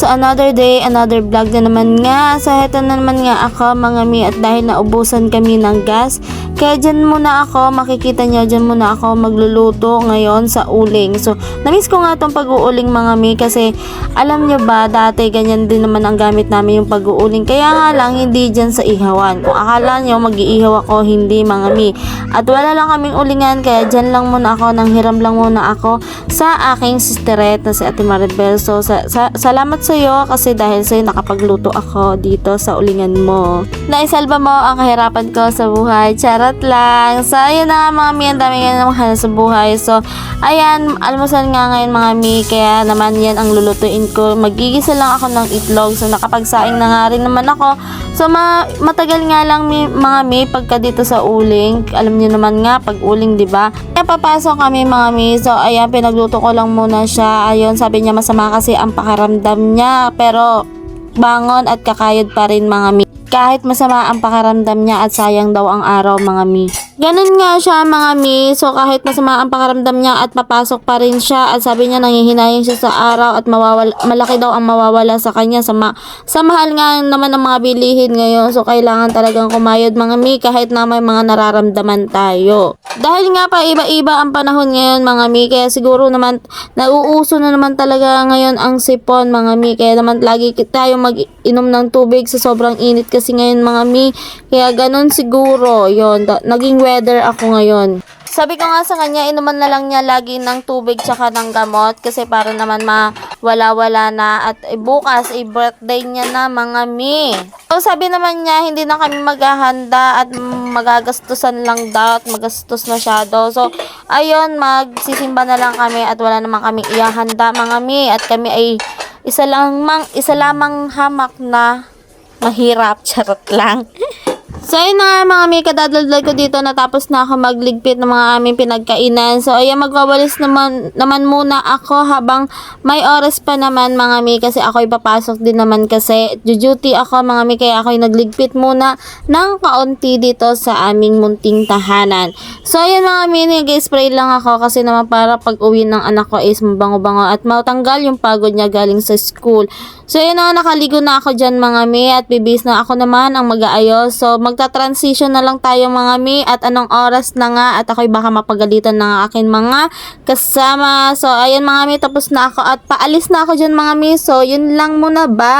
so another day, another vlog na naman nga. So heto na naman nga ako mga mi at dahil naubusan kami ng gas, kaya dyan muna ako, makikita nyo, dyan muna ako magluluto ngayon sa uling. So namiss ko nga tong pag-uuling mga mi kasi alam nyo ba, dati ganyan din naman ang gamit namin yung pag-uuling. Kaya nga lang, hindi dyan sa ihawan. Kung akala nyo mag-iihaw ako, hindi mga mi. At wala lang kaming ulingan, kaya dyan lang muna ako, nang hiram lang muna ako sa aking sisteret na si Ate Maribel. So, sa, sa, salamat sa iyo kasi dahil sa iyo nakapagluto ako dito sa ulingan mo. Naisalba mo ang kahirapan ko sa buhay. Charot lang. So, ayun na nga mga mi, ang dami nga naman sa buhay. So, ayan, almusal nga ngayon mga mi, kaya naman yan ang lulutuin ko. Magigisa lang ako ng itlog. So, nakapagsaing na nga rin naman ako. So, ma matagal nga lang mi, mga mi, pagka dito sa uling. Alam niyo naman nga, pag uling, di ba? Kaya papasok kami mga mi. So, ayan, pinagluto ko lang muna siya. Ayun, sabi niya masama kasi ang pakaramdam niya. Pero, bangon at kakayod pa rin mga mi. Kahit masama ang pakaramdam niya at sayang daw ang araw mga mi. Ganun nga siya mga mi. So kahit masama ang pakaramdam niya at papasok pa rin siya at sabi niya nangihinayang siya sa araw at mawawala, malaki daw ang mawawala sa kanya sa, ma, sa mahal nga naman ang mga bilihin ngayon. So kailangan talagang kumayod mga mi kahit na may mga nararamdaman tayo. Dahil nga pa iba-iba ang panahon ngayon mga mi kaya siguro naman nauuso na naman talaga ngayon ang sipon mga mi kaya naman lagi tayo mag-inom ng tubig sa sobrang init kasi ngayon mga mi kaya ganun siguro yon naging weather ako ngayon sabi ko nga sa kanya, inuman na lang niya lagi ng tubig tsaka ng gamot kasi para naman mawala-wala na at bukas, eh, birthday niya na mga mi. So sabi naman niya, hindi na kami maghahanda at magagastusan lang daw at magastos masyado. So ayun, magsisimba na lang kami at wala naman kaming ihahanda mga mi at kami ay isa lang mang, isa lamang hamak na mahirap, charot lang. So, ayun na nga mga may kadadaldal ko dito. Natapos na ako magligpit ng mga aming pinagkainan. So, ayan, magwawalis naman, naman muna ako habang may oras pa naman mga may kasi ako'y papasok din naman kasi duty ako mga may kaya ako'y nagligpit muna ng kaunti dito sa aming munting tahanan. So, ayan mga may, nag-spray lang ako kasi naman para pag uwi ng anak ko is mabango-bango at matanggal yung pagod niya galing sa school. So, yun na, nakaligo na ako dyan mga mi at bibis na ako naman ang mag-aayos. So, magta-transition na lang tayo mga mi at anong oras na nga at ako'y baka mapagalitan ng akin mga kasama. So, ayun mga mi, tapos na ako at paalis na ako dyan mga mi. So, yun lang muna ba?